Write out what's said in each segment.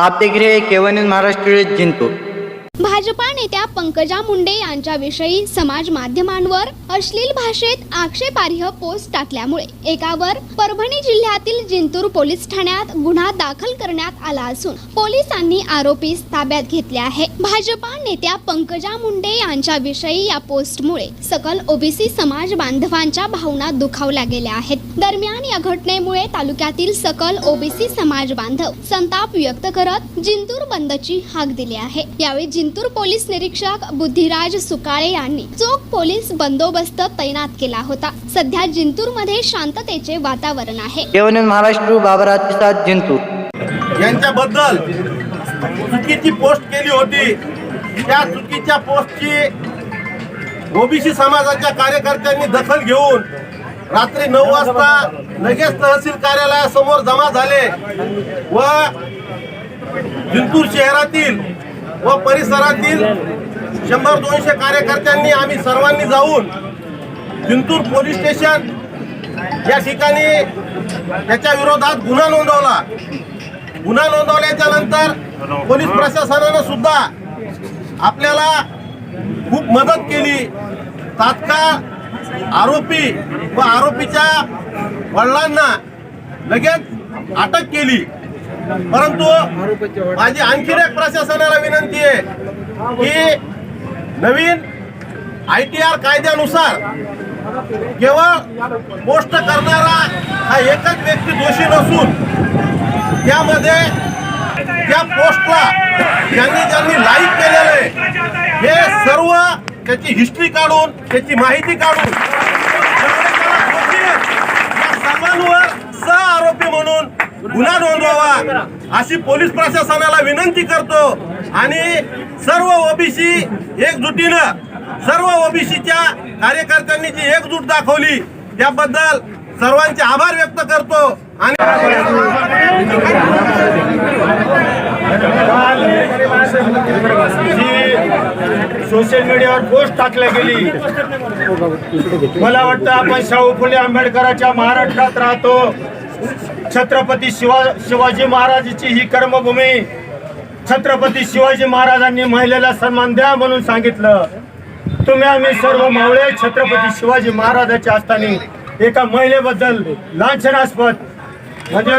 आप देख रहे हैं केवन महाराष्ट्र जिंतूर भाजपा नेत्या पंकजा मुंडे यांच्याविषयी समाज माध्यमांवर अश्लील भाषेत आक्षेपार्ह पोस्ट टाकल्यामुळे एकावर परभणी जिल्ह्यातील जिंतूर पोलीस ठाण्यात गुन्हा दाखल करण्यात आला असून पोलिसांनी आरोपीस ताब्यात घेतले आहे. भाजपा नेत्या पंकजा मुंडे यांच्याविषयी या पोस्टमुळे सकल ओबीसी समाज बांधवांच्या भावना दुखावल्या गेल्या आहेत. दरम्यान या घटनेमुळे तालुक्यातील सकल ओबीसी समाज बांधव संताप व्यक्त करत जिंतूर बंदची हाक दिली आहे. यावेळी जिंतूर पोलीस निरीक्षक बुद्धिराज सुकाळे यांनी चोख पोलीस बंदोबस्त तैनात केला होता. सध्या जिंतूरमध्ये शांततेचे वातावरण आहे. महाराष्ट्र बाबा प्रतिसाद जिंतूर. यांच्याबद्दल चुकीची पोस्ट केली होती. त्या चुकीच्या पोस्टची ओबीसी समाजाच्या कार्यकर्त्यांनी दखल घेऊन रात्री नऊ वाजता लगेच तहसील कार्यालयासमोर जमा झाले व जिंतूर शहरातील व परिसरातील शंभर दोनशे कार्यकर्त्यांनी आम्ही सर्वांनी जाऊन जिंतूर पोलीस स्टेशन या ठिकाणी त्याच्या विरोधात गुन्हा नोंदवला. गुन्हा नोंदवल्याच्या नंतर पोलीस प्रशासनानं सुद्धा आपल्याला खूप मदत केली. तात्काळ आरोपी व आरोपीच्या वडिलांना लगेच अटक केली. परंतु माझी आणखीन एक प्रशासनाला विनंती आहे की नवीन आय टी आर कायद्यानुसार केवळ पोस्ट करणारा हा एकच व्यक्ती दोषी नसून त्यामध्ये त्या पोस्टला ज्यांनी ज्यांनी लाईक केलेलं आहे हे सर्व त्याची हिस्ट्री काढून त्याची माहिती काढून सर्वांवर सह आरोपी म्हणून गुन्हा नोंदवावा अशी पोलीस प्रशासनाला विनंती करतो. आणि सर्व ओबीसी एकजुटीनं सर्व ओबीसीच्या कार्यकर्त्यांनी जी एकजूट दाखवली त्याबद्दल सर्वांचे आभार व्यक्त करतो. आणि सोशल मीडियावर पोस्ट टाकल्या गेली. मला वाटतं आपण शाहू फुले आंबेडकरांच्या महाराष्ट्रात राहतो. छत्रपती शिवा शिवाजी महाराजांची ही कर्मभूमी छत्रपती शिवाजी महाराजांनी महिलेला सन्मान द्या म्हणून सांगितलं. तुम्ही आम्ही सर्व मावळे छत्रपती शिवाजी महाराजाच्या असताना एका महिलेबद्दल लांछनास्पद म्हणजे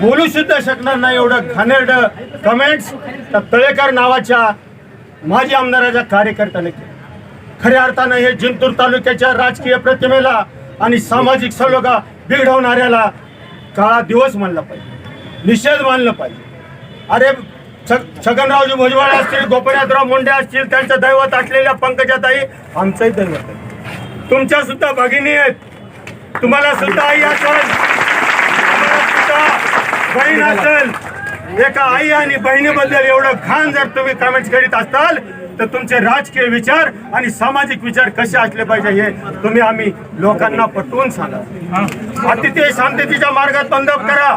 बोलू सुद्धा शकणार नाही एवढं घाणेरड कमेंट्स तर तळेकर नावाच्या माजी आमदाराच्या कार्यकर्त्याने केलं. खऱ्या अर्थानं हे जिंतूर तालुक्याच्या राजकीय प्रतिमेला आणि सामाजिक सलोगा बिघडवणाऱ्याला काळा दिवस मानला पाहिजे. निषेध मानलं पाहिजे. अरे छगनरावजी भुजबळ असतील गोपीनाथराव मुंडे असतील त्यांचं दैवत असलेल्या पंकजाताई आमचंही दैवत आहे. तुमच्या सुद्धा भगिनी आहेत. तुम्हाला सुद्धा आई असेल. सुद्धा बहीण असेल. एका आई आणि बहिणीबद्दल एवढं घाण जर तुम्ही कमेंट्स करीत असाल तर तुमचे राजकीय विचार आणि सामाजिक विचार कसे असले पाहिजे हे तुम्ही आम्ही लोकांना पटवून सांगा. अतिथी शांततेच्या मार्गात बंद करा.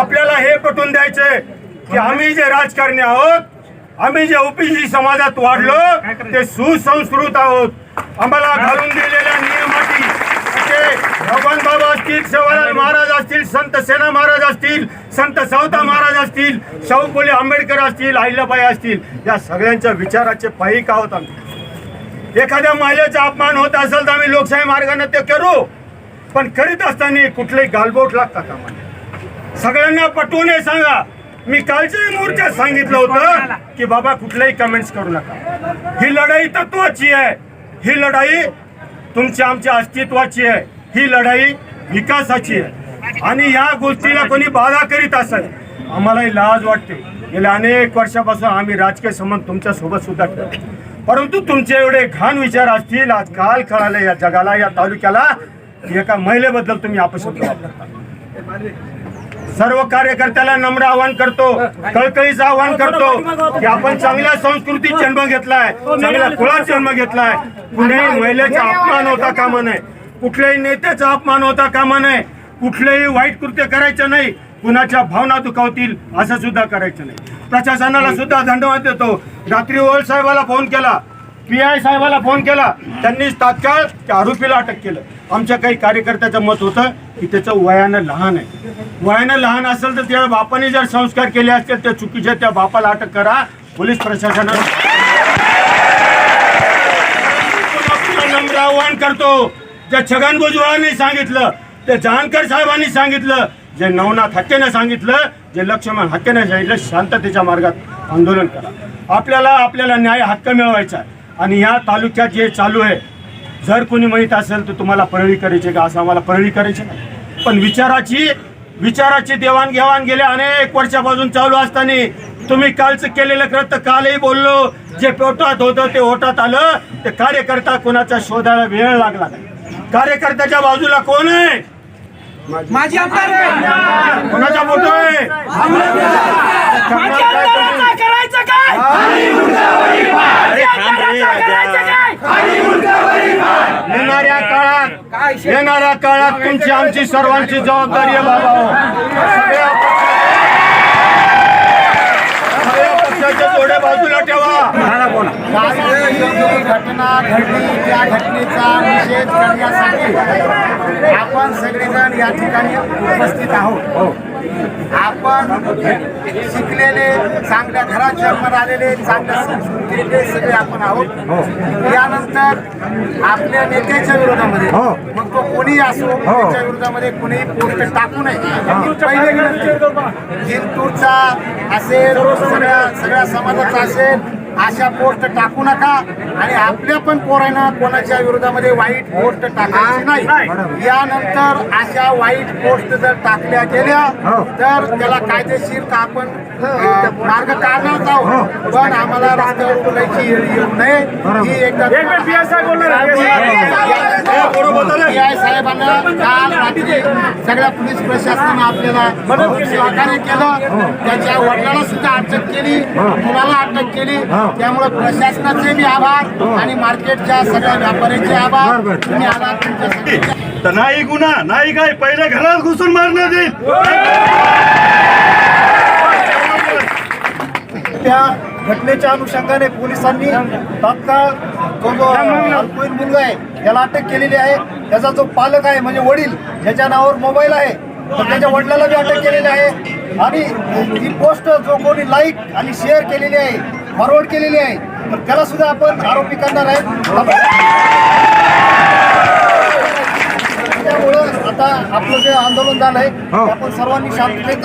आपल्याला हे पटवून द्यायचंय की आम्ही जे राजकारणी आहोत आम्ही जे ओबीसी समाजात वाढलो ते सुसंस्कृत आहोत. आम्हाला घालून दिलेल्या नियमाची भगवान बाबा असतील सेवालाल महाराज असतील संत सेना महाराज असतील संत सावता महाराज असतील शाहू फुले आंबेडकर असतील अहिल्याबाई असतील या सगळ्यांच्या विचाराचे पायी का होत आम्ही? एखाद्या महिलेचा अपमान होत असेल तर आम्ही लोकशाही मार्गाने ते करू. पण करीत असताना कुठलेही गालबोट लागतात आम्हाला. सगळ्यांना पटवून हे सांगा. मी कालच्याही मोर्चात सांगितलं होतं की बाबा कुठल्याही कमेंट्स करू नका. ही लढाई तत्वाची आहे. ही लढाई तुमच्या आमच्या अस्तित्वाची आहे. ही लढाई विकासाची आहे. आणि या गोष्टीला कोणी बाधा करीत असेल आम्हालाही लाज वाटते. गेल्या अनेक वर्षापासून आम्ही राजकीय संबंध तुमच्यासोबत सुद्धा ठेवतो. परंतु तुमचे एवढे घाण विचार असतील आज काल कळाले या जगाला या तालुक्याला एका महिलेबद्दल तुम्ही अपशब्द वापरता. सर्व कार्यकर्त्याला नम्र आवाहन करतो कळकळीचं आवाहन करतो की आपण चांगल्या संस्कृतीत जन्म घेतलाय चांगल्या कुळात जन्म घेतलाय. कुणीही महिलेचा अपमान होता कामा नये. कुठल्याही नेत्याचा अपमान होता कामा नये. कुठलेही वाईट कृत्य करायचं नाही कुणाच्या भावना दुखावतील असं सुद्धा करायचं नाही. प्रशासनाला सुद्धा धन्यवाद देतो. रात्री ओळ साहेबाला फोन केला पी आय साहेबाला फोन केला. त्यांनी तात्काळ त्या आरोपीला अटक केलं. आमच्या काही कार्यकर्त्याचं मत होतं की त्याचं वयानं लहान आहे. वयानं लहान असेल तर त्या बापाने जर संस्कार केले असतील त्या चुकीच्या त्या बापाला अटक करा. पोलीस प्रशासनानं नम्र आवाहन करतो. ज्या छगन भुजबळांनी सांगितलं ते जानकर साहेबांनी सांगितलं जे नवनाथ हक्केनं सांगितलं जे लक्ष्मण हत्याने सांगितलं शांततेच्या मार्गात आंदोलन करा. आपल्याला आपल्याला न्याय हक्क मिळवायचा आहे. आणि या तालुक्यात जे चालू आहे जर कोणी माहीत असेल तर तुम्हाला परळी करायची का असं आम्हाला परळी करायची पण विचाराची विचाराची देवाणघेवाण गेल्या अनेक वर्षापासून चालू असताना तुम्ही कालचं केलेलं कृत्य कालही बोललो जे पोटात होतं ते ओटात आलं ते कार्यकर्ता कोणाचा शोधायला वेळ लागला नाही. कार्यकर्त्याच्या बाजूला कोण आहे? माझी आमदार आहे. कोणाचा फोटो आहे? करायचं काय? येणाऱ्या काळात येणाऱ्या काळात तुमची आमची सर्वांची जबाबदारी आहे बाबा सगळ्या सगळ्या पक्षाच्या जोड्या बाजूला ठेवा. घडली त्या घटनेचा निषेध करण्यासाठी आपण सगळेजण या ठिकाणी उपस्थित आहोत. आपण शिकलेले चांगल्या घरात जन्माला आलेले चांगल्या संस्कृतीचे सगळे आपण आहोत. यानंतर आपल्या नेत्याच्या विरोधामध्ये मग तो कोणी असो त्याच्या विरोधामध्ये कोणी पोस्ट टाकू नये. पहिली विनंती जिंतूरचा असेल सगळ्या सगळ्या समाजाचा असेल अशा पोस्ट टाकू नका. आणि आपल्या पण पोरांना कोणाच्या विरोधामध्ये वाईट पोस्ट टाकायची नाही. यानंतर अशा वाईट पोस्ट जर टाकल्या गेल्या तर त्याला कायदेशीर का आपण अं, मार्ग काढणार आहोत. पण आम्हाला रस्त्यावर बोलायची येऊ नये. ही एकदा साहेबांना काल रात्री सगळ्या पोलीस प्रशासनानं आपल्याला सहकार्य केलं. त्याच्या वडिलांना सुद्धा अटक केली. मुलाला अटक केली? त्यामुळे प्रशासनाचे बी आभार आणि मार्केटच्या सगळ्या व्यापाऱ्यांचे आभार. तुम्ही आला तुमच्या सगळ्यांचे. तर नाही गुन्हा नाही काय पहिले घरात घुसून मारण्यात येईल. त्या घटनेच्या अनुषंगाने पोलिसांनी तात्काळ तो जो अल्पवयीन मुलगा आहे याला अटक केलेली आहे. त्याचा जो पालक आहे म्हणजे वडील ज्याच्या नावावर मोबाईल आहे. तर त्याच्या वडिलाला बी अटक केलेली आहे. आणि ही पोस्ट जो कोणी लाईक आणि शेअर केलेली आहे फॉरवर्ड केलेली आहे. तर त्याला सुद्धा आपण आरोपी करणार आहे त्यामुळं आता आपलं जे आंदोलन झालं आहे ते आपण सर्वांनी शांततेत.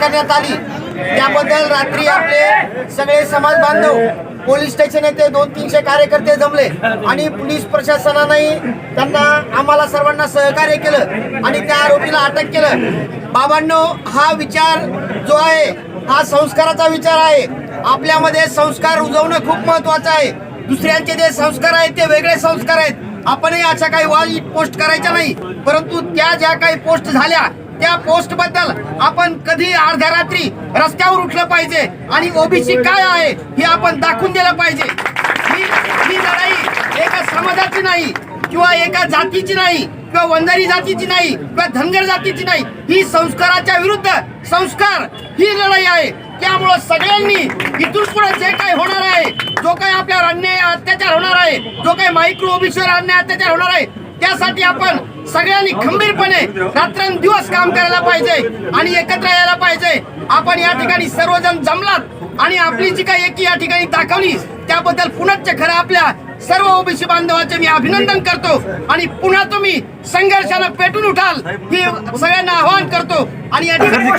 करण्यात आली. त्याबद्दल रात्री आपले सगळे समाज बांधव पोलीस स्टेशन येथे दोन तीनशे कार्यकर्ते जमले. आणि पोलीस प्रशासनानेही त्यांना आम्हाला सर्वांना सहकार्य केलं आणि त्या आरोपीला अटक केलं. बाबांनो हा विचार जो आहे हा संस्काराचा विचार आहे. आपल्यामध्ये संस्कार रुजवणं खूप महत्वाचं आहे. दुसऱ्यांचे जे संस्कार आहेत ते वेगळे संस्कार आहेत. आपणही अशा काही वाईट पोस्ट करायच्या नाही. परंतु त्या ज्या काही पोस्ट झाल्या त्या पोस्टबद्दल आपण कधी अर्ध्या रात्री रस्त्यावर उठलं पाहिजे. आणि ओबीसी काय आहे हे आपण दाखवून दिलं पाहिजे. ही लढाई एका समाजाची नाही किंवा एका जातीची नाही किंवा वंजारी जातीची नाही किंवा धनगर जातीची नाही ही संस्काराच्या विरुद्ध संस्कार ही लढाई आहे. त्यामुळं सगळ्यांनी इथून पुढे जे काही होणार आहे जो काही आपल्यावर अन्याय अत्याचार होणार आहे जो काही मायक्रो ओबीसीवर अन्याय अत्याचार होणार आहे त्यासाठी आपण सगळ्यांनी खंबीरपणे रात्रंदिवस काम करायला पाहिजे आणि एकत्र यायला पाहिजे. आपण या ठिकाणी सर्वजण जमलात आणि आपली जी काही एकी या ठिकाणी दाखवली त्याबद्दल पुनश्च खरं आपल्या सर्व ओबीसी बांधवांचे मी अभिनंदन करतो आणि पुन्हा तुम्ही संघर्षानं पेटून उठाल ही सगळ्यांना आवाहन करतो. आणि या ठिकाणी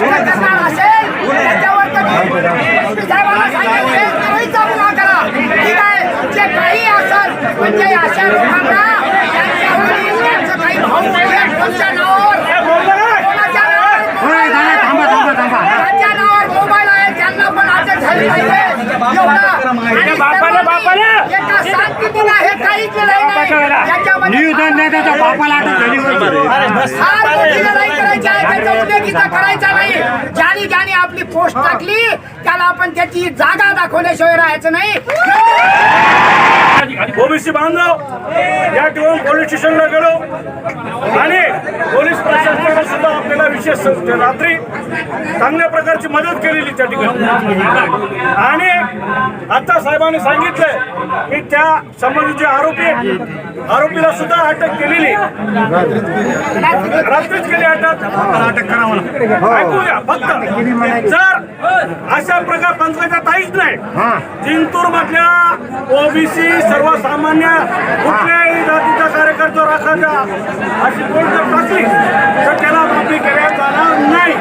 ठीक आहे? जे काही असेल, अशा लोकांना त्यांच्या वडील, त्यांचं काही भाऊ आहेत, त्यांच्या नावावर कोणाच्या नावावर मोबाईल आहे, त्यांच्या नावावर मोबाईल आहे, त्यांना पण अटक झाली पाहिजे. एवढं. आणि सर्वांनी एका शांततेनं काही केलंय नाही. याच्यामध्ये फार मोठी लढाई करायची आहे त्याचा उल्लेखिता करायचा नाही ज्याने ज्याने आपली पोस्ट टाकली त्याला आपण त्याची जागा दाखवल्याशिवाय राहायचं नाही ओबीसी बांधव या ठिकाणी पोलीस स्टेशनला गेलो आणि पोलीस प्रशासन साहेबांनी सुद्धा आपल्याला विशेष रात्री चांगल्या प्रकारची मदत केलेली त्या ठिकाणी. आणि आता साहेबांनी सांगितलंय की त्या संबंधीचे आरोपी आरोपीला सुद्धा अटक केलेली रात्रीच केली अटक. अटक करावं ऐकूया फक्त. जर अशा प्रकार पंचायत काहीच नाही जिंतूर मधल्या ओबीसी सर्वसामान्य कुठल्याही जातीचा कार्यकर्ता राखायचा अशी कोणतं जर तर त्याला माफी केल्या जाणार नाही.